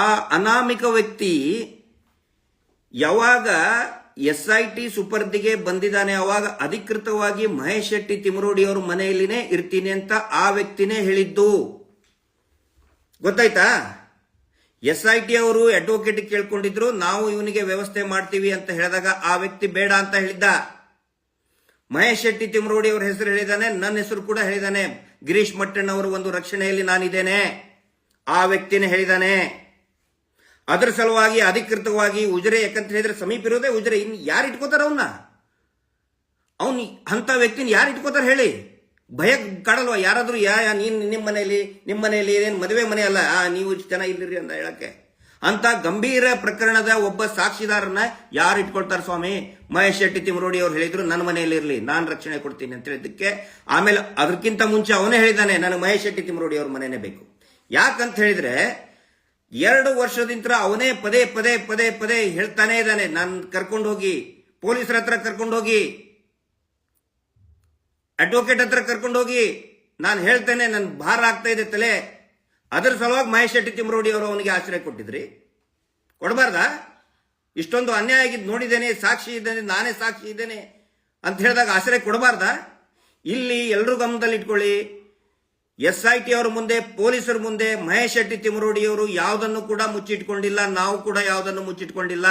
ಆ ಅನಾಮಿಕ ವ್ಯಕ್ತಿ ಯಾವಾಗ ಎಸ್ ಐ ಟಿ ಸುಪರ್ದಿಗೆ ಬಂದಿದ್ದಾನೆ, ಅವಾಗ ಅಧಿಕೃತವಾಗಿ ಮಹೇಶ್ ಶೆಟ್ಟಿ ತಿಮರೋಡಿ ಅವ್ರ ಮನೆಯಲ್ಲಿನೇ ಇರ್ತೀನಿ ಅಂತ ಆ ವ್ಯಕ್ತಿನೇ ಹೇಳಿದ್ದು. ಗೊತ್ತಾಯ್ತಾ? ಎಸ್ ಐ ಟಿ ಅವರು ಅಡ್ವೊಕೇಟ್ ಕೇಳ್ಕೊಂಡಿದ್ರು, ನಾವು ಇವನಿಗೆ ವ್ಯವಸ್ಥೆ ಮಾಡ್ತೀವಿ ಅಂತ ಹೇಳಿದಾಗ ಆ ವ್ಯಕ್ತಿ ಬೇಡ ಅಂತ ಹೇಳಿದ್ದ. ಮಹೇಶ್ ಶೆಟ್ಟಿ ತಿಮರೋಡಿ ಅವರ ಹೆಸರು ಹೇಳಿದಾನೆ, ನನ್ನ ಹೆಸರು ಕೂಡ ಹೇಳಿದಾನೆ. ಗಿರೀಶ್ ಮಟ್ಟಣ್ಣ ಅವರ ಒಂದು ರಕ್ಷಣೆಯಲ್ಲಿ ನಾನಿದ್ದೇನೆ. ಆ ವ್ಯಕ್ತಿನೇ ಹೇಳಿದಾನೆ. ಅದರ ಸಲುವಾಗಿ, ಅಧಿಕೃತವಾಗಿ ಉಜರೆ, ಯಾಕಂತ ಹೇಳಿದ್ರೆ ಸಮೀಪ ಇರೋದೇ ಉಜಿರೆ. ಇನ್ ಯಾರು ಇಟ್ಕೋತಾರ ಅವನ್ನ ಅವನ್ ಅಂತ ವ್ಯಕ್ತಿನ ಯಾರು ಇಟ್ಕೋತಾರ ಹೇಳಿ? ಭಯ ಕಾಡಲ್ವಾ? ಯಾರಾದ್ರೂ, ಯಾ ನೀನ್ ನಿಮ್ಮ ಮನೆಯಲ್ಲಿ ನಿಮ್ಮ ಮನೆಯಲ್ಲಿ ಏನೇನು ಮದುವೆ ಮನೆ ಅಲ್ಲ? ಆ, ನೀವು ಜನ ಇಲ್ಲಿರಿ ಅಂತ ಹೇಳಕ್ಕೆ. ಅಂತ ಗಂಭೀರ ಪ್ರಕರಣದ ಒಬ್ಬ ಸಾಕ್ಷಿದಾರನ ಯಾರು ಇಟ್ಕೊಳ್ತಾರೆ ಸ್ವಾಮಿ? ಮಹೇಶ್ ಶೆಟ್ಟಿ ತಿಮರೋಡಿ ಅವ್ರು ಹೇಳಿದ್ರು, ನನ್ನ ಮನೆಯಲ್ಲಿ ಇರಲಿ, ನಾನು ರಕ್ಷಣೆ ಕೊಡ್ತೀನಿ ಅಂತ ಹೇಳಿದ್ದಕ್ಕೆ. ಆಮೇಲೆ ಅದಕ್ಕಿಂತ ಮುಂಚೆ ಅವನೇ ಹೇಳಿದಾನೆ ನನಗೆ ಮಹೇಶ್ ಶೆಟ್ಟಿ ತಿಮರೋಡಿ ಅವ್ರ ಮನೆಯೇ ಬೇಕು ಯಾಕಂತ ಹೇಳಿದ್ರೆ ಎರಡು ವರ್ಷದಿಂದ ಅವನೇ ಪದೇ ಪದೇ ಪದೇ ಪದೇ ಹೇಳ್ತಾನೆ ಇದ್ದಾನೆ. ನಾನು ಕರ್ಕೊಂಡು ಹೋಗಿ, ಪೊಲೀಸರ ಹತ್ರ ಕರ್ಕೊಂಡು ಹೋಗಿ ಅಡ್ವೊಕೇಟ್ ಹತ್ರ ಕರ್ಕೊಂಡು ಹೋಗಿ, ನಾನು ಹೇಳ್ತೇನೆ ನನ್ನ ಭಾರ ಆಗ್ತಾ ಇದೆ ತಲೆ. ಅದರ ಸಲುವಾಗಿ ಮಹೇಶ್ ಶೆಟ್ಟಿ ತಿಮ್ಮರೋಡಿ ಅವರು ಅವನಿಗೆ ಆಶ್ರಯ ಕೊಟ್ಟಿದ್ರಿ. ಕೊಡಬಾರ್ದಾ? ಇಷ್ಟೊಂದು ಅನ್ಯಾಯ ಆಗಿದ್ದು ನೋಡಿದ್ದೇನೆ, ಸಾಕ್ಷಿ ಇದ್ದೇನೆ, ನಾನೇ ಸಾಕ್ಷಿ ಇದ್ದೇನೆ ಅಂತ ಹೇಳಿದಾಗ ಆಶ್ರಯ ಕೊಡಬಾರ್ದಾ? ಇಲ್ಲಿ ಎಲ್ಲರೂ ಗಮನದಲ್ಲಿ ಇಟ್ಕೊಳ್ಳಿ ಎಸ್ ಐ ಟಿ ಅವರ ಮುಂದೆ, ಪೊಲೀಸರ ಮುಂದೆ, ಮಹೇಶ್ ಶೆಟ್ಟಿ ತಿಮರೋಡಿ ಅವರು ಯಾವುದನ್ನು ಕೂಡ ಮುಚ್ಚಿಟ್ಕೊಂಡಿಲ್ಲ, ನಾವು ಕೂಡ ಯಾವುದನ್ನು ಮುಚ್ಚಿಟ್ಕೊಂಡಿಲ್ಲ.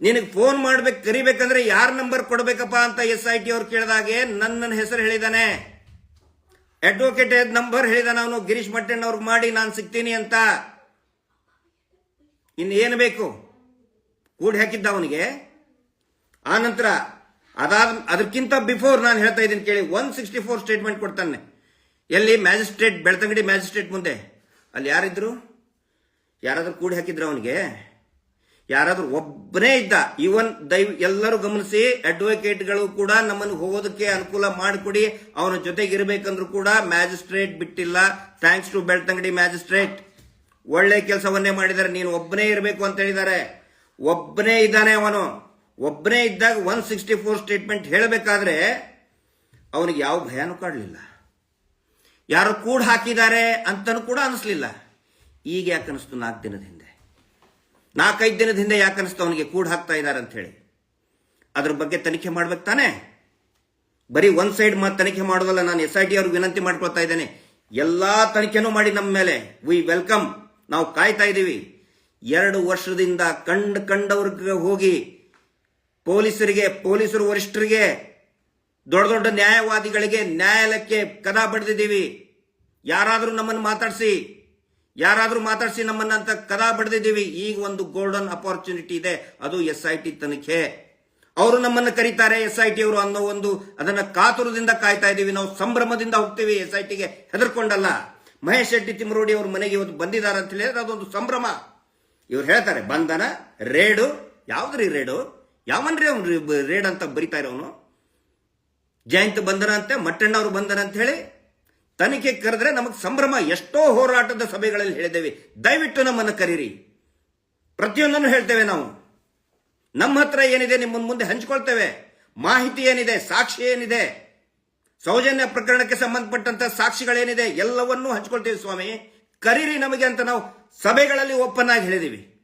ನಿನಗೆ ಫೋನ್ ಮಾಡ್ಬೇಕು, ಕರಿಬೇಕಂದ್ರೆ ಯಾರ ನಂಬರ್ ಕೊಡಬೇಕಪ್ಪ ಅಂತ ಎಸ್ ಐ ಟಿ ಅವ್ರು ಕೇಳಿದಾಗೆ ನನ್ನ ಹೆಸರು ಹೇಳಿದಾನೆ. ಅಡ್ವೊಕೇಟ್ ನಂಬರ್ ಹೇಳಿದಾನೆ ಅವನು, ಗಿರೀಶ್ ಮಟ್ಟಣ್ಣ ಅವ್ರಿಗೆ ಮಾಡಿ ನಾನು ಸಿಗ್ತೀನಿ ಅಂತ. ಇನ್ನೇನು ಬೇಕು? ಕೂಡಿ ಹಾಕಿದ್ದ ಅವನಿಗೆ. ಆ ನಂತರ ಅದಾದ, ಅದಕ್ಕಿಂತ ಬಿಫೋರ್ ನಾನು ಹೇಳ್ತಾ ಇದ್ದೀನಿ ಕೇಳಿ ಒನ್ ಸಿಕ್ಸ್ಟಿ ಫೋರ್ ಸ್ಟೇಟ್ಮೆಂಟ್ ಕೊಡ್ತಾನೆ. ಎಲ್ಲಿ ಮ್ಯಾಜಿಸ್ಟ್ರೇಟ್, ಬೆಳ್ತಂಗಡಿ ಮ್ಯಾಜಿಸ್ಟ್ರೇಟ್ ಮುಂದೆ? ಅಲ್ಲಿ ಯಾರಿದ್ರು? ಯಾರಾದರೂ ಕೂಡಿ ಹಾಕಿದ್ರು ಅವನಿಗೆ? ಯಾರಾದರೂ ಒಬ್ಬನೇ ಇದ್ದ? ಇವನ್ ದೈವ ಎಲ್ಲರೂ ಗಮನಿಸಿ ಅಡ್ವೊಕೇಟ್ಗಳು ಕೂಡ ನಮ್ಮನ್ನು ಹೋಗೋದಕ್ಕೆ ಅನುಕೂಲ ಮಾಡಿಕೊಡಿ, ಅವನ ಜೊತೆಗೆ ಇರಬೇಕಂದ್ರೂ ಕೂಡ ಮ್ಯಾಜಿಸ್ಟ್ರೇಟ್ ಬಿಟ್ಟಿಲ್ಲ. Thanks to Belthangady magistrate. ಒಳ್ಳೆ ಕೆಲಸವನ್ನೇ ಮಾಡಿದ್ದಾರೆ ನೀನು ಒಬ್ಬನೇ ಇರಬೇಕು ಅಂತ ಹೇಳಿದ್ದಾರೆ. ಒಬ್ಬನೇ ಇದ್ದಾನೆ ಅವನು. ಒಬ್ಬನೇ ಇದ್ದಾಗ ಒನ್ ಸಿಕ್ಸ್ಟಿ ಫೋರ್ ಸ್ಟೇಟ್ಮೆಂಟ್ ಹೇಳಬೇಕಾದ್ರೆ, ಅವನಿಗೆ ಯಾವ ಭಯನೂ ಕಾಡಲಿಲ್ಲ. ಯಾರು ಕೂಡ ಹಾಕಿದ್ದಾರೆ ಅಂತನೂ ಕೂಡ ಅನಿಸ್ಲಿಲ್ಲ. ಈಗ ಯಾಕೆ ಅನಿಸ್ತು ನಾಲ್ಕು ದಿನದ ಹಿಂದೆ? ನಾಲ್ಕೈದು ದಿನದ ಹಿಂದೆ ಯಾಕೆ ಅನಿಸ್ತು ಅವನಿಗೆ ಕೂಡ ಹಾಕ್ತಾ ಇದ್ದಾರೆ ಅಂತ ಹೇಳಿ ಅದ್ರ ಬಗ್ಗೆ ತನಿಖೆ ಮಾಡ್ಬೇಕು ತಾನೆ? ಬರೀ ಒಂದ್ ಸೈಡ್ ಮಾತು ತನಿಖೆ ಮಾಡೋದಲ್ಲ ನಾನು ಎಸ್ ಐ ಟಿ ಅವ್ರಿಗೆ ವಿನಂತಿ ಮಾಡ್ಕೊಳ್ತಾ ಇದ್ದೇನೆ. ಎಲ್ಲಾ ತನಿಖೆನೂ ಮಾಡಿ ನಮ್ಮ ಮೇಲೆ. ವಿ ವೆಲ್ಕಮ್ ನಾವು ಕಾಯ್ತಾ ಇದ್ದೀವಿ. ಎರಡು ವರ್ಷದಿಂದ ಕಂಡು ಕಂಡವ್ರಿಗೆ ಹೋಗಿ ಪೊಲೀಸರಿಗೆ, ಪೊಲೀಸರು ವರಿಷ್ಠರಿಗೆ ದೊಡ್ಡ ದೊಡ್ಡ ನ್ಯಾಯವಾದಿಗಳಿಗೆ ನ್ಯಾಯಾಲಯಕ್ಕೆ ಕದ ಬಡ್ದಿದ್ದೀವಿ. ಯಾರಾದರೂ ನಮ್ಮನ್ನು ಮಾತಾಡಿಸಿ, ಯಾರಾದರೂ ಮಾತಾಡಿಸಿ ನಮ್ಮನ್ನ ಅಂತ ಕದ ಬಡ್ದಿದ್ದೀವಿ. ಈಗ ಒಂದು ಗೋಲ್ಡನ್ ಅಪಾರ್ಚುನಿಟಿ ಇದೆ. ಅದು ಎಸ್ ಐ ಟಿ ತನಿಖೆ. ಅವರು ನಮ್ಮನ್ನು ಕರೀತಾರೆ ಎಸ್ ಐ ಟಿ ಅವರು ಅನ್ನೋ ಒಂದು ಅದನ್ನ ಕಾತುರದಿಂದ ಕಾಯ್ತಾ ಇದ್ದೀವಿ. ನಾವು ಸಂಭ್ರಮದಿಂದ ಹೋಗ್ತೀವಿ ಎಸ್ ಐ ಟಿಗೆ ಹೆದರ್ಕೊಂಡಲ್ಲ. ಮಹೇಶ್ ಶೆಟ್ಟಿ ತಿಮರೋಡಿ ಅವ್ರ ಮನೆಗೆ ಇವತ್ತು ಬಂದಿದ್ದಾರೆ ಅಂತ ಹೇಳಿದ್ರೆ ಅದೊಂದು ಸಂಭ್ರಮ. ಇವ್ರು ಹೇಳ್ತಾರೆ, ಬಂಧನ, ರೇಡು, ಯಾವ್ದ್ರಿ ರೇಡು? ಯಾವನ್ರಿ ಅವ್ನು ರೇಡ್ ಅಂತ ಬರಿತಾ ಇರೋನು? ಜಯಂತ್ ಬಂದರಂತೆ ಮಟ್ಟಣ್ಣ ಅವರು ಅಂತ ಹೇಳಿ ತನಿಖೆ ಕರೆದ್ರೆ ನಮಗೆ ಸಂಭ್ರಮ ಎಷ್ಟೋ ಹೋರಾಟದ ಸಭೆಗಳಲ್ಲಿ ಹೇಳಿದ್ದೇವೆ. ದಯವಿಟ್ಟು ನಮ್ಮನ್ನು ಕರೀರಿ. ಪ್ರತಿಯೊಂದನ್ನು ಹೇಳ್ತೇವೆ ನಾವು. ನಮ್ಮ ಹತ್ರ ಏನಿದೆ ನಿಮ್ಮ ಮುಂದೆ ಹಂಚಿಕೊಳ್ತೇವೆ. ಮಾಹಿತಿ ಏನಿದೆ, ಸಾಕ್ಷಿ ಏನಿದೆ, ಸೌಜನ್ಯ ಪ್ರಕರಣಕ್ಕೆ ಸಂಬಂಧಪಟ್ಟಂತ ಸಾಕ್ಷಿಗಳೇನಿದೆ, ಎಲ್ಲವನ್ನೂ ಹಂಚ್ಕೊಳ್ತೇವೆ ಸ್ವಾಮಿ. ಕರೀರಿ ನಮಗೆ ಅಂತ ನಾವು ಸಭೆಗಳಲ್ಲಿ ಓಪನ್ ಆಗಿ ಹೇಳಿದೀವಿ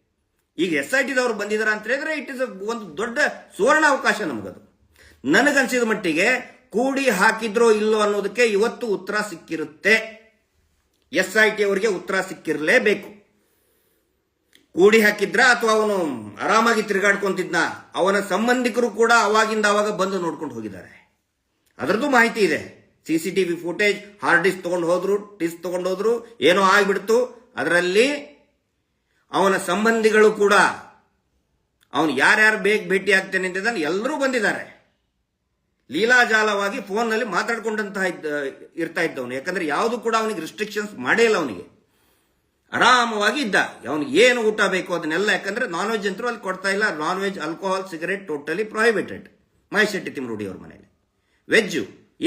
ಈಗ ಎಸ್ ಐ ಟಿದವರು ಬಂದಿದ್ದಾರೆ ಅಂತ ಹೇಳಿದ್ರೆ ಇಟ್ ಇಸ್ ಒಂದು ದೊಡ್ಡ ಸುವರ್ಣ ಅವಕಾಶ ನಮಗದು. ನನಗನ್ಸಿದ ಮಟ್ಟಿಗೆ ಕೂಡಿ ಹಾಕಿದ್ರೋ ಇಲ್ಲೋ ಅನ್ನೋದಕ್ಕೆ ಇವತ್ತು ಉತ್ತರ ಸಿಕ್ಕಿರುತ್ತೆ. ಎಸ್ ಐ ಟಿ ಅವರಿಗೆ ಉತ್ತರ ಸಿಕ್ಕಿರಲೇಬೇಕು. ಕೂಡಿ ಹಾಕಿದ್ರ ಅಥವಾ ಅವನು ಆರಾಮಾಗಿ ತಿರುಗಾಡ್ಕೊಂತಿದ್ನ? ಅವನ ಸಂಬಂಧಿಕರು ಕೂಡ ಅವಾಗಿಂದ ಅವಾಗ ಬಂದು ನೋಡ್ಕೊಂಡು ಹೋಗಿದ್ದಾರೆ. ಅದರದ್ದು ಮಾಹಿತಿ ಇದೆ. C C TV footage hard disk ತಗೊಂಡು ಹೋದ್ರು ಡಿಸ್ಕ್ ತಗೊಂಡು ಹೋದ್ರು, ಏನೋ ಆಗಿಬಿಡ್ತು. ಅದರಲ್ಲಿ ಅವನ ಸಂಬಂಧಿಗಳು ಕೂಡ, ಅವನು ಯಾರ್ಯಾರು ಬೇಗ ಭೇಟಿ ಆಗ್ತೇನೆ ಅಂತ ಎಲ್ಲರೂ ಬಂದಿದ್ದಾರೆ. ಲೀಲಾಜಾಲವಾಗಿ ಫೋನ್ನಲ್ಲಿ ಮಾತಾಡ್ಕೊಂಡಂತಹ ಇದ್ದ, ಇರ್ತಾ ಇದ್ದವನು. ಯಾಕಂದ್ರೆ ಯಾವುದು ಕೂಡ ಅವನಿಗೆ ರಿಸ್ಟ್ರಿಕ್ಷನ್ಸ್ ಮಾಡೇ ಇಲ್ಲ ಅವನಿಗೆ. ಆರಾಮವಾಗಿ ಇದ್ದ. ಅವನಿಗೆ ಏನು ಊಟ ಬೇಕು ಅದನ್ನೆಲ್ಲ, ಯಾಕಂದ್ರೆ ನಾನ್ ವೆಜ್ ಅಂತರೂ ಅಲ್ಲಿ ಕೊಡ್ತಾ ಇಲ್ಲ. Non veg alcohol cigarette totally prohibited Mahesh Shetty Timarodi ಅವ್ರ ಮನೆಯಲ್ಲಿ ವೆಜ್ಜು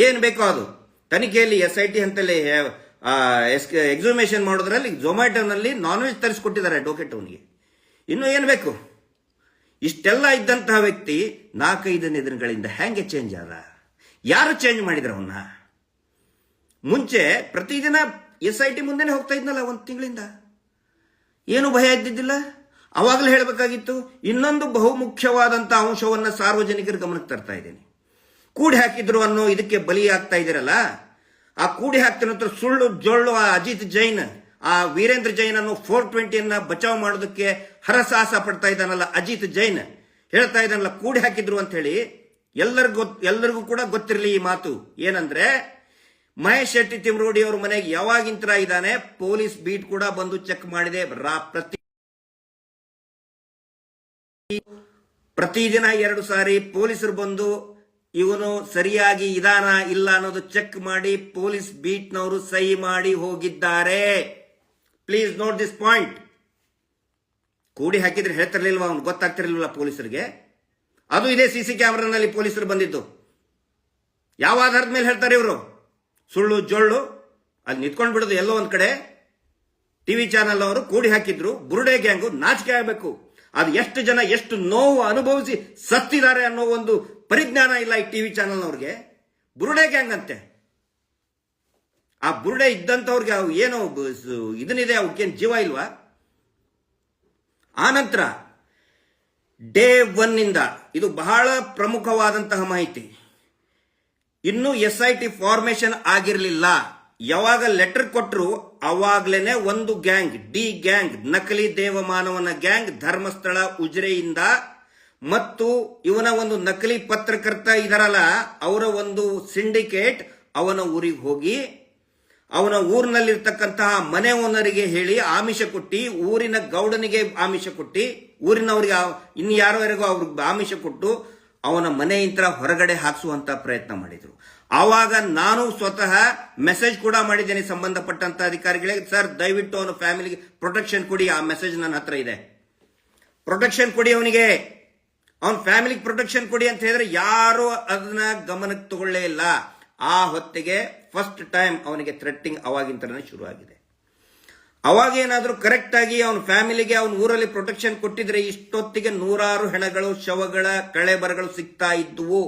ಏನು ಬೇಕೋ ಅದು. ತನಿಖೆಯಲ್ಲಿ ಎಸ್ ಐ ಟಿ ಅಂತಲ್ಲಿ ಎಕ್ಸಾಮಿನೇಷನ್ ಮಾಡೋದ್ರಲ್ಲಿ ಝೊಮ್ಯಾಟೋನಲ್ಲಿ ನಾನ್ ವೆಜ್ ತರಿಸ್ಕೊಟ್ಟಿದ್ದಾರೆ ಡೋಕೆಟ್ ಅವನಿಗೆ. ಇನ್ನು ಏನು ಬೇಕು? ಇಷ್ಟೆಲ್ಲ ಇದ್ದಂತಹ ವ್ಯಕ್ತಿ ನಾಲ್ಕೈದನೇ ದಿನಗಳಿಂದ ಹೆಂಗೆ ಚೇಂಜ್ ಆದ? ಯಾರು ಚೇಂಜ್ ಮಾಡಿದ್ರು ಅವನ್ನ? ಮುಂಚೆ ಪ್ರತಿದಿನ ಎಸ್ ಐ ಟಿ ಮುಂದೆನೆ ಹೋಗ್ತಾ ಇದ್ನಲ್ಲ ಒಂದು ತಿಂಗಳಿಂದ. ಏನು ಭಯ ಇದ್ದಿದ್ದಿಲ್ಲ? ಅವಾಗಲೇ ಹೇಳಬೇಕಾಗಿತ್ತು, ಇನ್ನೊಂದು ಬಹುಮುಖ್ಯವಾದಂಥ ಅಂಶವನ್ನು ಸಾರ್ವಜನಿಕರ ಗಮನಕ್ಕೆ ತರ್ತಾ ಇದ್ದೇನೆ. ಕೂಡಿ ಹಾಕಿದ್ರು ಅನ್ನೋ ಇದಕ್ಕೆ ಬಲಿ ಆಗ್ತಾ ಇದ್ದೀರಲ್ಲ? ಆ ಕೂಡಿ ಹಾಕ್ತಿರೋ ಸುಳ್ಳು, ಜೊಳ್ಳು, ಆ ಅಜಿತ್ ಜೈನ್ ಆ ವೀರೇಂದ್ರ ಜೈನ್ ಅನ್ನು ಫೋರ್ ಟ್ವೆಂಟಿಯನ್ನ ಬಚಾವ್ ಮಾಡೋದಕ್ಕೆ ಹರಸಾಹಸ ಪಡ್ತಾ ಇದ್ದಾನಲ್ಲ ಅಜಿತ್ ಜೈನ್. ಹೇಳ್ತಾ ಇದ್ದಾನಲ್ಲ, ಕೂಡಿ ಹಾಕಿದ್ರು ಅಂತ ಹೇಳಿ. ಎಲ್ಲರಿಗೂ ಎಲ್ಲರಿಗೂ ಕೂಡ ಗೊತ್ತಿರಲಿ ಈ ಮಾತು. ಏನಂದ್ರೆ, ಮಹೇಶ್ ಶೆಟ್ಟಿ ತಿಮ್ರೋಡಿ ಅವ್ರ ಮನೆಗೆ ಯಾವಾಗಿಂತರ ಇದ್ದಾನೆ, ಪೊಲೀಸ್ ಬೀಟ್ ಕೂಡ ಬಂದು ಚೆಕ್ ಮಾಡಿದೆ. ಪ್ರತಿ ಪ್ರತಿದಿನ ಎರಡು ಸಾರಿ ಪೊಲೀಸರು ಬಂದು, ಇವನು ಸರಿಯಾಗಿ ಇದಾನ ಇಲ್ಲ ಅನ್ನೋದು ಚೆಕ್ ಮಾಡಿ, ಪೊಲೀಸ್ ಬೀಟ್ನವರು ಸಹಿ ಮಾಡಿ ಹೋಗಿದ್ದಾರೆ. ಪ್ಲೀಸ್ ನೋಟ್ ದಿಸ್ ಪಾಯಿಂಟ್ ಕೂಡಿ ಹಾಕಿದ್ರೆ ಹೇಳ್ತಿರ್ಲಿಲ್ವಾ ಅವ್ನು? ಗೊತ್ತಾಗ್ತಿರಲಿಲ್ಲ ಪೊಲೀಸರಿಗೆ? ಅದು ಇದೇ ಸಿ ಸಿ ಕ್ಯಾಮ್ರಾನಲ್ಲಿ ಪೊಲೀಸರು ಬಂದಿದ್ದು. ಯಾವ ಆಧಾರದ ಮೇಲೆ ಹೇಳ್ತಾರೆ ಇವರು? ಸುಳ್ಳು, ಜೊಳ್ಳು, ಅಲ್ಲಿ ನಿಂತ್ಕೊಂಡು ಬಿಡೋದು ಎಲ್ಲೋ ಒಂದ್ ಕಡೆ. ಟಿವಿ ಚಾನೆಲ್ ಅವರು ಕೂಡಿ ಹಾಕಿದ್ರು, ಬುರುಡೆ ಗ್ಯಾಂಗು ನಾಚಿಕೆ ಆಗಬೇಕು. ಅದು ಎಷ್ಟು ಜನ ಎಷ್ಟು ನೋವು ಅನುಭವಿಸಿ ಸತ್ತಿದ್ದಾರೆ ಅನ್ನೋ ಒಂದು ಪರಿಜ್ಞಾನ ಇಲ್ಲ ಈ ಟಿವಿ ಚಾನೆಲ್ನವ್ರಿಗೆ ಬುರುಡೆ ಗ್ಯಾಂಗ್ ಅಂತೆ ಆ ಬುರುಡೆ ಇದ್ದಂಥವ್ರಿಗೆ ಅವು ಏನು ಇದನ್ನಿದೆ, ಅವಕ್ಕೇನು ಜೀವ ಇಲ್ವಾ? ಆನಂತರ ಡೇ ಒನ್ನಿಂದ, ಇಂದ ಬಹಳ ಪ್ರಮುಖವಾದಂತಹ ಮಾಹಿತಿ. ಇನ್ನು ಎಸ್ ಐ ಟಿ ಫಾರ್ಮೇಶನ್ ಆಗಿರಲಿಲ್ಲ. ಯಾವಾಗ ಲೆಟರ್ ಕೊಟ್ಟರು ಅವಾಗ್ಲೇನೆ ಒಂದು ಗ್ಯಾಂಗ್, ಡಿ ಗ್ಯಾಂಗ್, ನಕಲಿ ದೇವಮಾನವನ ಗ್ಯಾಂಗ್, ಧರ್ಮಸ್ಥಳ ಉಜ್ರೆಯಿಂದ ಮತ್ತು ಇವನ ಒಂದು ನಕಲಿ ಪತ್ರಕರ್ತ ಇದರಲ್ಲ, ಅವರ ಒಂದು ಸಿಂಡಿಕೇಟ್ ಅವನ ಊರಿಗೆ ಹೋಗಿ ಅವನ ಊರಿನಲ್ಲಿರ್ತಕ್ಕಂತಹ ಮನೆ ಓನರಿಗೆ ಹೇಳಿ ಆಮಿಷ ಕೊಟ್ಟಿ, ಊರಿನ ಗೌಡನಿಗೆ ಆಮಿಷ ಕೊಟ್ಟಿ, ಊರಿನವರಿಗೆ ಇನ್ನು ಯಾರವರೆಗೂ ಅವ್ರಿಗೆ ಆಮಿಷ ಕೊಟ್ಟು ಅವನ ಮನೆಯಿಂದ ಹೊರಗಡೆ ಹಾಕಿಸುವಂತ ಪ್ರಯತ್ನ ಮಾಡಿದ್ರು. ಆವಾಗ ನಾನು ಸ್ವತಃ ಮೆಸೇಜ್ ಕೂಡ ಮಾಡಿದ್ದೇನೆ ಸಂಬಂಧಪಟ್ಟಂತ ಅಧಿಕಾರಿಗಳಿಗೆ, ಸರ್, ದಯವಿಟ್ಟು ಅವನ ಫ್ಯಾಮಿಲಿಗೆ ಪ್ರೊಟೆಕ್ಷನ್ ಕೊಡಿ, ಆ ಮೆಸೇಜ್ ನನ್ನ ಹತ್ರ ಇದೆ. ಪ್ರೊಟೆಕ್ಷನ್ ಕೊಡಿ ಅವನಿಗೆ. ಅವನ ಫ್ಯಾಮಿಲಿಗೆ ಪ್ರೊಟೆಕ್ಷನ್ ಕೊಡಿ ಅಂತ ಹೇಳಿದ್ರೆ ಯಾರು ಅದನ್ನ ಗಮನಕ್ಕೆ ತಗೊಳ್ಳೇ ಇಲ್ಲ. ಆ ಹೊತ್ತಿಗೆ ಫಸ್ಟ್ ಟೈಮ್ ಅವನಿಗೆ ಥ್ರೆಟ್ಟಿಂಗ್ ಅವಾಗಿಂತನೇ ಶುರು ಆಗಿದೆ ಅವಾಗ ಏನಾದರೂ ಕರೆಕ್ಟ್ ಆಗಿ ಅವನ ಫ್ಯಾಮಿಲಿಗೆ ಅವನ ಊರಲ್ಲಿ ಪ್ರೊಟೆಕ್ಷನ್ ಕೊಟ್ಟಿದ್ರೆ ಇಷ್ಟೊತ್ತಿಗೆ ನೂರಾರು ಹೆಣಗಳು, ಶವಗಳ, ಕಳೆಬರಗಳು ಸಿಗ್ತಾ ಇದ್ದುವು.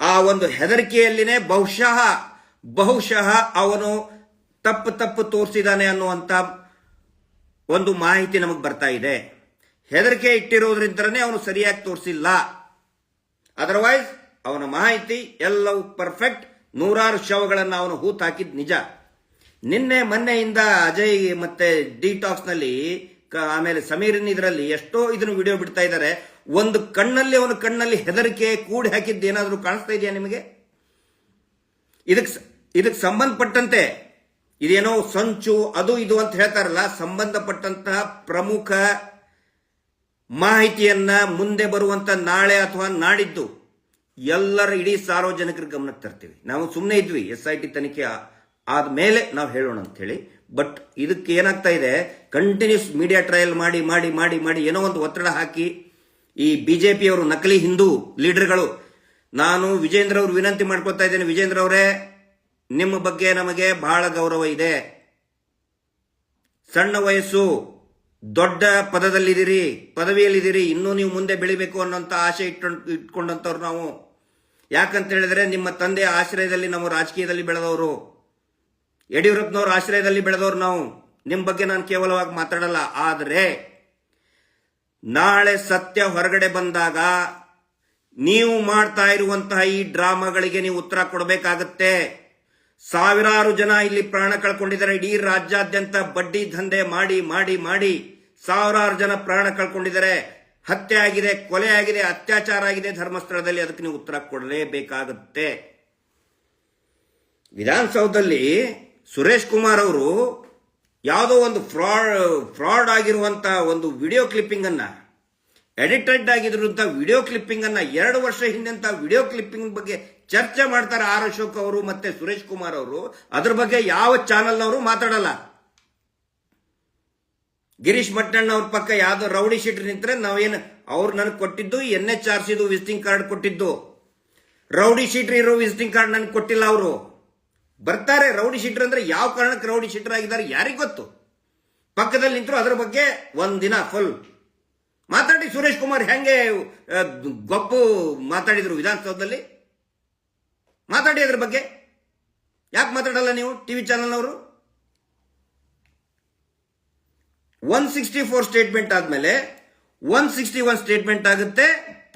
ಆ ಒಂದು ಹೆದರಿಕೆಯಲ್ಲಿನೇ ಬಹುಶಃ ಬಹುಶಃ ಅವನು ತಪ್ಪು ತಪ್ಪು ತೋರಿಸಿದಾನೆ ಅನ್ನುವಂತ ಒಂದು ಮಾಹಿತಿ ನಮಗೆ ಬರ್ತಾ ಇದೆ. ಹೆದರಿಕೆ ಇಟ್ಟಿರೋದ್ರಿಂದನೇ ಅವನು ಸರಿಯಾಗಿ ತೋರಿಸಿಲ್ಲ. ಅದರ್ವೈಸ್ ಅವನ ಮಾಹಿತಿ ಎಲ್ಲವೂ ಪರ್ಫೆಕ್ಟ್ ನೂರಾರು ಶವಗಳನ್ನು ಅವನು ಹೂತ್ ಹಾಕಿದ್ ನಿಜ. ನಿನ್ನೆ ಮೊನ್ನೆಯಿಂದ ಅಜಯ್ ಮತ್ತೆ ಡಿಟಾಕ್ಸ್ನಲ್ಲಿ ಆಮೇಲೆ ಸಮೀರಿನ ಇದರಲ್ಲಿ ಎಷ್ಟೋ ಇದನ್ನು ವಿಡಿಯೋ ಬಿಡ್ತಾ ಇದ್ದಾರೆ. ಒಂದು ಕಣ್ಣಲ್ಲಿ ಅವನ ಕಣ್ಣಲ್ಲಿ ಹೆದರಿಕೆ ಕೂಡಿ ಹಾಕಿದ್ದು ಏನಾದರೂ ಕಾಣಿಸ್ತಾ ಇದೆಯಾ ನಿಮಗೆ? ಇದಕ್ಕೆ ಇದಕ್ಕೆ ಸಂಬಂಧಪಟ್ಟಂತೆ ಇದೇನೋ ಸಂಚು, ಅದು ಇದು ಅಂತ ಹೇಳ್ತಾರಲ್ಲ, ಸಂಬಂಧಪಟ್ಟಂತಹ ಪ್ರಮುಖ ಮಾಹಿತಿಯನ್ನ ಮುಂದೆ ಬರುವಂತ ನಾಳೆ ಅಥವಾ ನಾಡಿದ್ದು. ಎಲ್ಲರ ಇಡೀ ಸಾರ್ವಜನಿಕರ ಗಮನಕ್ಕೆ ತರ್ತೀವಿ. ನಾವು ಸುಮ್ಮನೆ ಇದ್ವಿ ಎಸ್ ಐ ಟಿ ತನಿಖೆ ಆದ್ಮೇಲೆ ನಾವು ಹೇಳೋಣ ಅಂತ ಹೇಳಿ. ಬಟ್ ಇದಕ್ಕೆ ಏನಾಗ್ತಾ ಇದೆ ಕಂಟಿನ್ಯೂಸ್ ಮೀಡಿಯಾ ಟ್ರಯಲ್ ಮಾಡಿ ಮಾಡಿ ಮಾಡಿ ಮಾಡಿ ಏನೋ ಒಂದು ಒತ್ತಡ ಹಾಕಿ ಈ ಬಿಜೆಪಿಯವರು ನಕಲಿ ಹಿಂದೂ ಲೀಡರ್ಗಳು, ನಾನು ವಿಜೇಂದ್ರ ಅವರು ವಿನಂತಿ ಮಾಡ್ಕೊತಾ ಇದ್ದೇನೆ. ವಿಜೇಂದ್ರ ಅವರೇ, ನಿಮ್ಮ ಬಗ್ಗೆ ನಮಗೆ ಬಹಳ ಗೌರವ ಇದೆ. ಸಣ್ಣ ವಯಸ್ಸು, ದೊಡ್ಡ ಪದದಲ್ಲಿದ್ದೀರಿ, ಪದವಿಯಲ್ಲಿದ್ದೀರಿ, ಇನ್ನೂ ನೀವು ಮುಂದೆ ಬೆಳಿಬೇಕು ಅನ್ನೋಂಥ ಆಸೆ ಇಟ್ಕೊಂಡು, ಇಟ್ಕೊಂಡಂಥವ್ರು ನಾವು. ಯಾಕಂತ ಹೇಳಿದ್ರೆ ನಿಮ್ಮ ತಂದೆಯ ಆಶ್ರಯದಲ್ಲಿ ನಾವು ರಾಜಕೀಯದಲ್ಲಿ ಬೆಳೆದವರು. ಯಡಿಯೂರಪ್ಪನವ್ರ ಆಶ್ರಯದಲ್ಲಿ ಬೆಳೆದವರು ನಾವು. ನಿಮ್ಮ ಬಗ್ಗೆ ನಾನು ಕೇವಲವಾಗಿ ಮಾತಾಡಲ್ಲ. ಆದರೆ ನಾಳೆ ಸತ್ಯ ಹೊರಗಡೆ ಬಂದಾಗ ನೀವು ಮಾಡ್ತಾ ಇರುವಂತಹ ಈ ಡ್ರಾಮಾಗಳಿಗೆ ನೀವು ಉತ್ತರ ಕೊಡಬೇಕಾಗತ್ತೆ. ಸಾವಿರಾರು ಜನ ಇಲ್ಲಿ ಪ್ರಾಣ ಕಳ್ಕೊಂಡಿದ್ದಾರೆ. ಇಡೀ ರಾಜ್ಯಾದ್ಯಂತ ಬಡ್ಡಿ ದಂಧೆ ಮಾಡಿ ಮಾಡಿ ಮಾಡಿ ಸಾವಿರಾರು ಜನ ಪ್ರಾಣ ಕಳ್ಕೊಂಡಿದ್ದಾರೆ. ಹತ್ಯೆ ಆಗಿದೆ, ಕೊಲೆ ಆಗಿದೆ, ಅತ್ಯಾಚಾರ ಆಗಿದೆ ಧರ್ಮಸ್ಥಳದಲ್ಲಿ, ಅದಕ್ಕೆ ನೀವು ಉತ್ತರ ಕೊಡಲೇಬೇಕಾಗುತ್ತೆ. ವಿಧಾನಸೌಧದಲ್ಲಿ ಸುರೇಶ್ ಕುಮಾರ್ ಅವರು ಯಾವುದೋ ಒಂದು ಫ್ರಾಡ್ ಫ್ರಾಡ್ ಆಗಿರುವಂತಹ ಒಂದು ವಿಡಿಯೋ ಕ್ಲಿಪ್ಪಿಂಗ್ ಅನ್ನ ಎಡಿಟೆಡ್ ಆಗಿರುವಂತಹ ವಿಡಿಯೋ ಕ್ಲಿಪ್ಪಿಂಗ್ ಅನ್ನ ಎರಡು ವರ್ಷ ಹಿಂದಂತ ವಿಡಿಯೋ ಕ್ಲಿಪ್ಪಿಂಗ್ ಬಗ್ಗೆ ಚರ್ಚೆ ಮಾಡ್ತಾರೆ ಆರ್ ಅಶೋಕ್ ಅವರು ಮತ್ತೆ ಸುರೇಶ್ ಕುಮಾರ್ ಅವರು. ಅದ್ರ ಬಗ್ಗೆ ಯಾವ ಚಾನೆಲ್ನವರು ಮಾತಾಡಲ್ಲ. ಗಿರೀಶ್ ಮಟ್ಟಣ್ಣ ಅವ್ರ ಪಕ್ಕ ಯಾವ್ದೋ ರೌಡಿ ಶೀಟರ್ ನಿಂತ್ರೆ ನಾವೇನು ಅವ್ರು ನನಗೆ ಕೊಟ್ಟಿದ್ದು ಎನ್ ಎಚ್ ಆರ್ ಸಿದು ವಿಸಿಟಿಂಗ್ ಕಾರ್ಡ್ ಕೊಟ್ಟಿದ್ದು. ರೌಡಿ ಶೀಟರ್ ಇರೋ ವಿಸಿಟಿಂಗ್ ಕಾರ್ಡ್ ನನಗೆ ಕೊಟ್ಟಿಲ್ಲ ಅವರು. ಬರ್ತಾರೆ, ರೌಡಿ ಶೀಟರ್ ಅಂದ್ರೆ ಯಾವ ಕಾರಣಕ್ಕೆ ರೌಡಿ ಶೀಟರ್ ಆಗಿದ್ದಾರೆ ಯಾರಿಗೆ ಗೊತ್ತು? ಪಕ್ಕದಲ್ಲಿ ನಿಂತರು ಅದರ ಬಗ್ಗೆ ಒಂದಿನ ಫುಲ್ ಮಾತಾಡಿ ಸುರೇಶ್ ಕುಮಾರ್ ಹೆಂಗೆ ಗೊಪ್ಪು ಮಾತಾಡಿದ್ರು ವಿಧಾನಸೌಧದಲ್ಲಿ? ಮಾತಾಡಿ ಅದ್ರ ಬಗ್ಗೆ. ಯಾಕೆ ಮಾತಾಡಲ್ಲ ನೀವು, ಟಿವಿ ಚಾನೆಲ್ನವರು? ಒನ್ ಸಿಕ್ಸ್ಟಿ ಫೋರ್ ಸ್ಟೇಟ್ಮೆಂಟ್ ಆದ್ಮೇಲೆ ಒನ್ ಸಿಕ್ಸ್ಟಿ ಒನ್ ಸ್ಟೇಟ್ಮೆಂಟ್ ಆಗುತ್ತೆ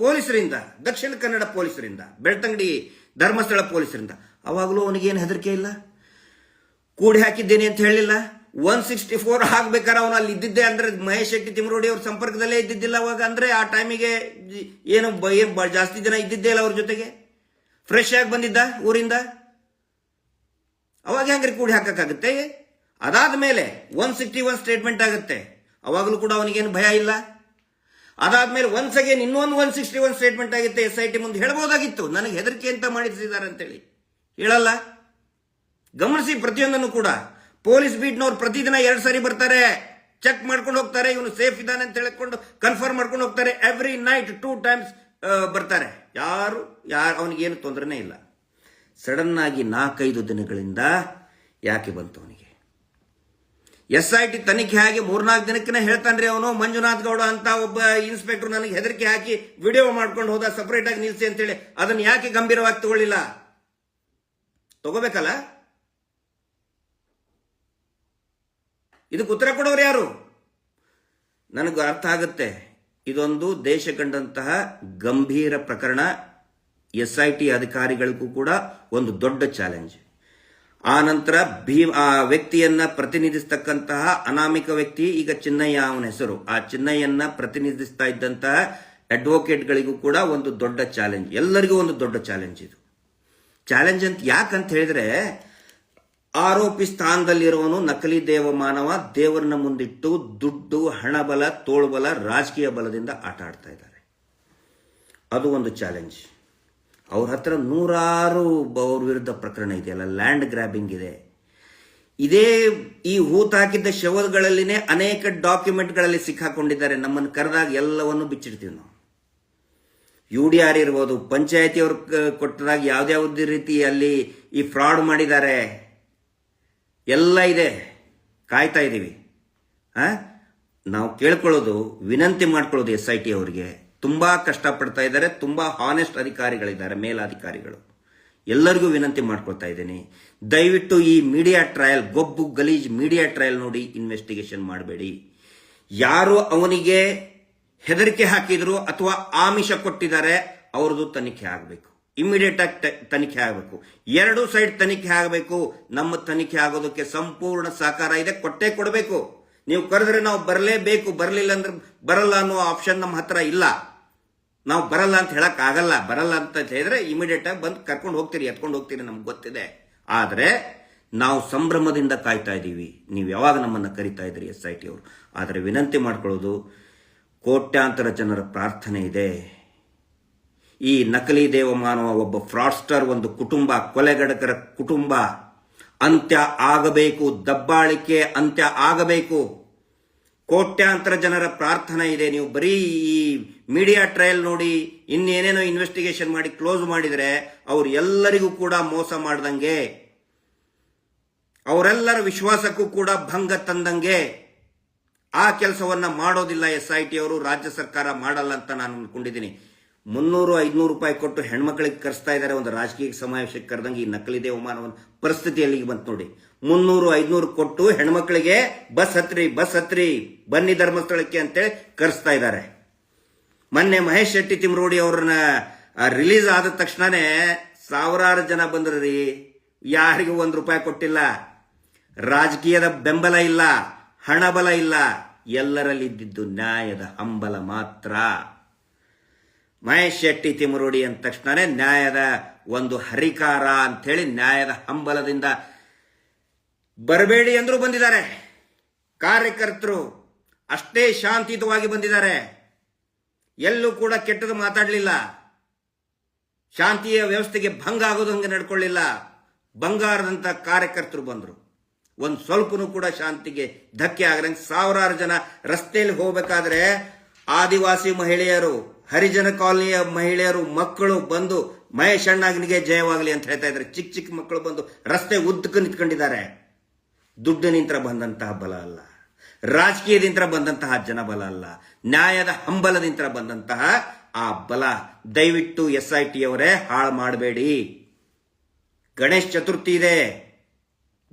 ಪೊಲೀಸರಿಂದ, ದಕ್ಷಿಣ ಕನ್ನಡ ಪೊಲೀಸರಿಂದ, ಬೆಳ್ತಂಗಡಿ ಧರ್ಮಸ್ಥಳ ಪೊಲೀಸರಿಂದ. ಅವಾಗಲೂ ಅವನಿಗೇನು ಹೆದರಿಕೆ ಇಲ್ಲ? ಕೂಡಿ ಹಾಕಿದ್ದೇನೆ ಅಂತ ಹೇಳಿಲ್ಲ? ಒನ್ ಸಿಕ್ಸ್ಟಿ ಫೋರ್ ಹಾಕ್ಬೇಕಾದ್ರೆ ಅವನು ಅಲ್ಲಿ ಇದ್ದಿದ್ದೆ ಅಂದ್ರೆ ಮಹೇಶ್ ಶೆಟ್ಟಿ ತಿಮರೋಡಿ ಅವ್ರ ಸಂಪರ್ಕದಲ್ಲೇ ಇದ್ದಿದ್ದಿಲ್ಲ ಅವಾಗ ಅಂದ್ರೆ ಆ ಟೈಮಿಗೆ ಏನು ಏನ್ ಜಾಸ್ತಿ ಜನ ಇದ್ದಿದ್ದೇ ಇಲ್ಲ ಅವ್ರ ಜೊತೆಗೆ? ಫ್ರೆಶ್ ಆಗಿ ಬಂದಿದ್ದ ಊರಿಂದ? ಅವಾಗ ಹೆಂಗ್ರಿ ಕೂಡಿ ಹಾಕಕ್ಕಾಗುತ್ತೆ? ಅದಾದ ಮೇಲೆ ಒನ್ ಸಿಕ್ಸ್ಟಿ ಒನ್ ಸ್ಟೇಟ್ಮೆಂಟ್ ಆಗುತ್ತೆ. ಅವಾಗಲೂ ಕೂಡ ಅವನಿಗೇನು ಭಯ ಇಲ್ಲ? ಅದಾದ್ಮೇಲೆ ಒನ್ಸ್ ಅಗೇನ್ ಇನ್ನೊಂದು ಒನ್ ಸಿಕ್ಸ್ಟಿ ಒನ್ ಸ್ಟೇಟ್ಮೆಂಟ್ ಆಗುತ್ತೆ ಎಸ್ ಐ ಟಿ ಮುಂದೆ ಹೇಳ್ಬೋದಾಗಿತ್ತು. ನನಗೆ ಹೆದರಿಕೆ ಅಂತ ಮಾಡಿಸಿದ್ದಾರೆ ಅಂತೇಳಿ. ಹೇಳಲ್ಲ? ಗಮನಿಸಿ ಪ್ರತಿಯೊಂದನ್ನು ಕೂಡ. ಪೊಲೀಸ್ ಬೀಟ್ನವ್ರು ಪ್ರತಿದಿನ ಎರಡು ಸಾರಿ ಬರ್ತಾರೆ. ಚೆಕ್ ಮಾಡ್ಕೊಂಡು ಹೋಗ್ತಾರೆ, ಇವನು ಸೇಫ್ ಇದ್ದಾನೆ ಅಂತ ಹೇಳ್ಕೊಂಡು ಕನ್ಫರ್ಮ್ ಮಾಡ್ಕೊಂಡು ಹೋಗ್ತಾರೆ. ಎವ್ರಿ ನೈಟ್ ಟೂ ಟೈಮ್ಸ್ ಬರ್ತಾರೆ. ಯಾರು? ಯಾರು? ಅವನಿಗೇನು ತೊಂದರೆನೇ ಇಲ್ಲ. ಸಡನ್ ಆಗಿ ನಾಲ್ಕೈದು ದಿನಗಳಿಂದ ಯಾಕೆ ಬಂತು ಅವನಿಗೆ? ಎಸ್ ಐ ಟಿ ತನಿಖೆ ಆಗಿ ಮೂರ್ನಾಲ್ಕು ದಿನಕ್ಕೆ ಹೇಳ್ತಾನ್ರಿ ಅವನು. ಮಂಜುನಾಥ್ ಗೌಡ ಅಂತ ಒಬ್ಬ ಇನ್ಸ್ಪೆಕ್ಟರ್ ನನಗೆ ಹೆದರಿಕೆ ಹಾಕಿ ವಿಡಿಯೋ ಮಾಡ್ಕೊಂಡು ಹೋದ ಸಪರೇಟ್ ಆಗಿ ನಿಲ್ಸಿ ಅಂತೇಳಿ. ಅದನ್ನ ಯಾಕೆ ಗಂಭೀರವಾಗಿ ತಗೊಳ್ಳಿಲ್ಲ? ತಗೋಬೇಕಲ್ಲ? ಇದಕ್ಕೆ ಉತ್ತರ ಕೊಡೋರು ಯಾರು? ನನಗೆ ಅರ್ಥ ಆಗುತ್ತೆ. ಇದೊಂದು ದೇಶ ಕಂಡಂತಹ ಗಂಭೀರ ಪ್ರಕರಣ. ಎಸ್ ಐ ಟಿ ಅಧಿಕಾರಿಗಳಿಗೂ ಕೂಡ ಒಂದು ದೊಡ್ಡ ಚಾಲೆಂಜ್ ಆ ನಂತರ ಭೀ, ಆ ವ್ಯಕ್ತಿಯನ್ನ ಪ್ರತಿನಿಧಿಸ್ತಕ್ಕಂತಹ ಅನಾಮಿಕ ವ್ಯಕ್ತಿ, ಈಗ ಚಿನ್ನಯ್ಯ ಅವನ ಹೆಸರು. ಆ ಚಿನ್ನಯ್ಯನ್ನ ಪ್ರತಿನಿಧಿಸ್ತಾ ಇದ್ದಂತಹ ಅಡ್ವೊಕೇಟ್ಗಳಿಗೂ ಕೂಡ ಒಂದು ದೊಡ್ಡ ಚಾಲೆಂಜ್ ಎಲ್ಲರಿಗೂ ಒಂದು ದೊಡ್ಡ ಚಾಲೆಂಜ್ ಇದು. ಚಾಲೆಂಜ್ ಅಂತ ಯಾಕಂತ ಹೇಳಿದ್ರೆ, ಆರೋಪಿ ಸ್ಥಾನದಲ್ಲಿರುವವನು ನಕಲಿ ದೇವ ಮಾನವ ದೇವರನ್ನ ಮುಂದಿಟ್ಟು ದುಡ್ಡು, ಹಣಬಲ, ತೋಳ್ಬಲ, ರಾಜಕೀಯ ಬಲದಿಂದ ಆಟ ಆಡ್ತಾ ಇದ್ದಾರೆ. ಅದು ಒಂದು ಚಾಲೆಂಜ್ ಅವ್ರ ಹತ್ರ ನೂರಾರು ಅವ್ರ ವಿರುದ್ಧ ಪ್ರಕರಣ ಇದೆಯಲ್ಲ ಲ್ಯಾಂಡ್ ಗ್ರ್ಯಾಬಿಂಗ್ ಇದೆ. ಇದೇ ಈ ಹೂತಾಕಿದ್ದ ಶವಗಳಲ್ಲಿನೇ ಅನೇಕ ಡಾಕ್ಯುಮೆಂಟ್ಗಳಲ್ಲಿ ಸಿಕ್ಕಾಕೊಂಡಿದ್ದಾರೆ. ನಮ್ಮನ್ನು ಕರೆದಾಗ ಎಲ್ಲವನ್ನು ಬಿಚ್ಚಿಡ್ತೀವಿ ನಾವು. ಯು ಡಿ ಆರ್ ಇರ್ಬೋದು, ಪಂಚಾಯತಿಯವರು ಕೊಟ್ಟದಾಗ ಯಾವ್ದಾವುದೇ ರೀತಿ ಅಲ್ಲಿ ಈ ಫ್ರಾಡ್ ಮಾಡಿದ್ದಾರೆ, ಎಲ್ಲ ಇದೆ. ಕಾಯ್ತಾ ಇದ್ದೀವಿ? ನಾವು ಕೇಳ್ಕೊಳ್ಳೋದು, ವಿನಂತಿ ಮಾಡ್ಕೊಳ್ಳೋದು ಎಸ್ ಐ ಟಿ ಅವರಿಗೆ. ತುಂಬಾ ಕಷ್ಟಪಡ್ತಾ ಇದ್ದಾರೆ, ತುಂಬಾ ಹಾನೆಸ್ಟ್ ಅಧಿಕಾರಿಗಳಿದ್ದಾರೆ, ಮೇಲಾಧಿಕಾರಿಗಳು. ಎಲ್ಲರಿಗೂ ವಿನಂತಿ ಮಾಡ್ಕೊಳ್ತಾ ಇದ್ದೀನಿ. ದಯವಿಟ್ಟು ಈ ಮೀಡಿಯಾ ಟ್ರಯಲ್ ಗೊಬ್ಬು ಗಲೀಜ್ ಮೀಡಿಯಾ ಟ್ರಯಲ್ ನೋಡಿ ಇನ್ವೆಸ್ಟಿಗೇಷನ್ ಮಾಡಬೇಡಿ. ಯಾರು ಅವನಿಗೆ ಹೆದರಿಕೆ ಹಾಕಿದ್ರು ಅಥವಾ ಆಮಿಷ ಕೊಟ್ಟಿದ್ದಾರೆ, ಅವ್ರದ್ದು ತನಿಖೆ ಆಗಬೇಕು. ಇಮಿಡಿಯೇಟ್ ಆಗಿ ತನಿಖೆ ಆಗಬೇಕು. ಎರಡು ಸೈಡ್ ತನಿಖೆ ಆಗಬೇಕು. ನಮ್ಮ ತನಿಖೆ ಆಗೋದಕ್ಕೆ ಸಂಪೂರ್ಣ ಸಹಕಾರ ಇದೆ, ಕೊಟ್ಟೆ ಕೊಡಬೇಕು. ನೀವು ಕರೆದ್ರೆ ನಾವು ಬರಲೇಬೇಕು, ಬರಲಿಲ್ಲ ಅಂದ್ರೆ ಬರಲ್ಲ ಅನ್ನೋ ಆಪ್ಷನ್ ನಮ್ಮ ಹತ್ರ ಇಲ್ಲ. ನಾವು ಬರಲ್ಲ ಅಂತ ಹೇಳಕ್ ಆಗಲ್ಲ. ಬರಲ್ಲ ಅಂತ ಹೇಳಿದ್ರೆ ಇಮಿಡಿಯೇಟ್ ಆಗಿ ಬಂದು ಕರ್ಕೊಂಡು ಹೋಗ್ತೀರಿ, ಎತ್ಕೊಂಡು ಹೋಗ್ತೀರಿ ನಮ್ಗೆ ಗೊತ್ತಿದೆ. ಆದರೆ ನಾವು ಸಂಭ್ರಮದಿಂದ ಕಾಯ್ತಾ ಇದ್ದೀವಿ. ನೀವು ಯಾವಾಗ ನಮ್ಮನ್ನ ಕರಿತಾ ಇದ್ರಿ ಎಸ್ ಐ ಟಿ ಅವರು? ಆದರೆ ವಿನಂತಿ ಮಾಡ್ಕೊಳ್ಳೋದು, ಕೋಟ್ಯಾಂತರ ಜನರ ಪ್ರಾರ್ಥನೆ ಇದೆ. ಈ ನಕಲಿ ದೇವಮಾನವ ಒಬ್ಬ ಫ್ರಾಡ್ಸ್ಟರ್, ಒಂದು ಕುಟುಂಬ ಕೊಲೆಗಡಕರ ಕುಟುಂಬ, ಅಂತ್ಯ ಆಗಬೇಕು, ದಬ್ಬಾಳಿಕೆ ಅಂತ್ಯ ಆಗಬೇಕು. ಕೋಟ್ಯಾಂತರ ಜನರ ಪ್ರಾರ್ಥನೆ ಇದೆ. ನೀವು ಬರೀ ಈ ಮೀಡಿಯಾ ಟ್ರಯಲ್ ನೋಡಿ, ಇನ್ನೇನೇನೋ ಇನ್ವೆಸ್ಟಿಗೇಷನ್ ಮಾಡಿ ಕ್ಲೋಸ್ ಮಾಡಿದರೆ ಅವ್ರು ಎಲ್ಲರಿಗೂ ಕೂಡ ಮೋಸ ಮಾಡ್ದಂಗೆ, ಅವರೆಲ್ಲರ ವಿಶ್ವಾಸಕ್ಕೂ ಕೂಡ ಭಂಗ ತಂದಂಗೆ ಆ ಕೆಲಸವನ್ನ ಮಾಡೋದಿಲ್ಲ ಎಸ್ ಐ ಟಿ ಅವರು. ರಾಜ್ಯ ಸರ್ಕಾರ ಮಾಡಲ್ಲ ಅಂತ ನಾನು ಅನ್ಕೊಂಡಿದ್ದೀನಿ. ಮುನ್ನೂರು, ಐದುನೂರು ರೂಪಾಯಿ ಕೊಟ್ಟು ಹೆಣ್ಮಕ್ಳಿಗೆ ಕರೆಸ್ತಾ ಇದ್ದಾರೆ. ಒಂದು ರಾಜಕೀಯ ಸಮಾವೇಶಕ್ಕೆ ಕರೆದಂಗೆ ಈ ನಕಲಿ ಒಂದು ಪರಿಸ್ಥಿತಿ ಅಲ್ಲಿಗೆ ಬಂತು ನೋಡಿ. ಮುನ್ನೂರು, ಐದುನೂರು ಕೊಟ್ಟು ಹೆಣ್ಮಕ್ಳಿಗೆ ಬಸ್ ಹತ್ರಿ ಬಸ್ ಹತ್ರಿ, ಬನ್ನಿ ಧರ್ಮಸ್ಥಳಕ್ಕೆ ಅಂತೇಳಿ ಕರೆಸ್ತಾ ಇದ್ದಾರೆ. ಮೊನ್ನೆ ಮಹೇಶ್ ಶೆಟ್ಟಿ ತಿಮ್ರೋಡಿ ಅವ್ರನ್ನ ರಿಲೀಸ್ ಆದ ತಕ್ಷಣನೇ ಸಾವಿರಾರು ಜನ ಬಂದ್ರಿ ಯಾರಿಗೂ ಒಂದು ರೂಪಾಯಿ ಕೊಟ್ಟಿಲ್ಲ. ರಾಜಕೀಯದ ಬೆಂಬಲ ಇಲ್ಲ, ಹಣಬಲ ಇಲ್ಲ. ಎಲ್ಲರಲ್ಲಿ ಇದ್ದಿದ್ದು ನ್ಯಾಯದ ಹಂಬಲ ಮಾತ್ರ. ಮಹೇಶ್ ಶೆಟ್ಟಿ ತಿಮರುಡಿ ಅಂದ ತಕ್ಷಣನೇ ನ್ಯಾಯದ ಒಂದು ಹರಿಕಾರ ಅಂಥೇಳಿ ನ್ಯಾಯದ ಹಂಬಲದಿಂದ ಬರಬೇಡಿ ಅಂದ್ರೂ ಬಂದಿದ್ದಾರೆ. ಕಾರ್ಯಕರ್ತರು ಅಷ್ಟೇ ಶಾಂತಿಯುತವಾಗಿ ಬಂದಿದ್ದಾರೆ. ಎಲ್ಲೂ ಕೂಡ ಕೆಟ್ಟದ್ದು ಮಾತಾಡಲಿಲ್ಲ. ಶಾಂತಿಯ ವ್ಯವಸ್ಥೆಗೆ ಭಂಗ ಆಗೋದು ಹಂಗೆ ನಡ್ಕೊಳ್ಳಿಲ್ಲ. ಬಂಗಾರದಂತ ಕಾರ್ಯಕರ್ತರು ಬಂದರು. ಒಂದು ಸ್ವಲ್ಪನೂ ಕೂಡ ಶಾಂತಿಗೆ ಧಕ್ಕೆ ಆಗದಂಗೆ ಸಾವಿರಾರು ಜನ ರಸ್ತೆಯಲ್ಲಿ ಹೋಗಬೇಕಾದ್ರೆ ಆದಿವಾಸಿ ಮಹಿಳೆಯರು ಹರಿಜನ ಕಾಲನಿಯ ಮಹಿಳೆಯರು, ಮಕ್ಕಳು ಬಂದು ಮಹೇಶ್ ಜಯವಾಗಲಿ ಅಂತ ಹೇಳ್ತಾ ಇದ್ದಾರೆ. ಚಿಕ್ಕ ಚಿಕ್ಕ ಮಕ್ಕಳು ಬಂದು ರಸ್ತೆ ಉದ್ದಕ್ಕೆ ನಿಂತ್ಕೊಂಡಿದ್ದಾರೆ. ದುಡ್ಡಿನಿಂದ ಬಂದಂತಹ ಬಲ ಅಲ್ಲ. ರಾಜಕೀಯದಿಂದ ಬಂದಂತಹ ಜನಬಲ ಅಲ್ಲ. ನ್ಯಾಯದ ಹಂಬಲದಿಂದ ಬಂದಂತಹ ಆ ಬಲ. ದಯವಿಟ್ಟು ಎಸ್ ಐ ಟಿ ಅವರೇ ಹಾಳು ಮಾಡಬೇಡಿ. ಗಣೇಶ್ ಚತುರ್ಥಿ ಇದೆ.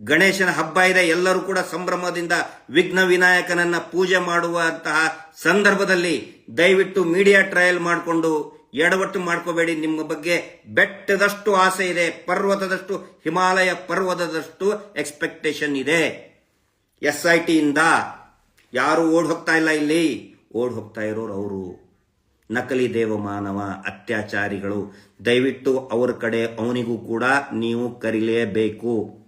ಗಣೇಶನ ಹಬ್ಬ ಇದೆ, ಎಲ್ಲರೂ ಕೂಡ ಸಂಭ್ರಮದಿಂದ ವಿಘ್ನ ವಿನಾಯಕನನ್ನ ಪೂಜೆ ಮಾಡುವಂತಹ ಸಂದರ್ಭದಲ್ಲಿ ದಯವಿಟ್ಟು ಮೀಡಿಯಾ ಟ್ರಯಲ್ ಮಾಡಿಕೊಂಡು ಎಡವಟ್ಟು ಮಾಡ್ಕೋಬೇಡಿ. ನಿಮ್ಮ ಬಗ್ಗೆ ಬೆಟ್ಟದಷ್ಟು ಆಸೆ ಇದೆ, ಪರ್ವತದಷ್ಟು, ಹಿಮಾಲಯ ಪರ್ವತದಷ್ಟು ಎಕ್ಸ್ಪೆಕ್ಟೇಷನ್ ಇದೆ. ಎಸ್ ಐ ಟಿಯಿಂದ ಯಾರು ಓಡ್ ಹೋಗ್ತಾ ಇಲ್ಲ ಇಲ್ಲಿ. ಓಡ್ ಹೋಗ್ತಾ ಇರೋರು ಅವರು. ನಕಲಿ ದೇವ ಮಾನವ ಅತ್ಯಾಚಾರಿಗಳು. ದಯವಿಟ್ಟು ಅವ್ರ ಕಡೆ ಅವನಿಗೂ ಕೂಡ ನೀವು ಕರೀಲೇಬೇಕು.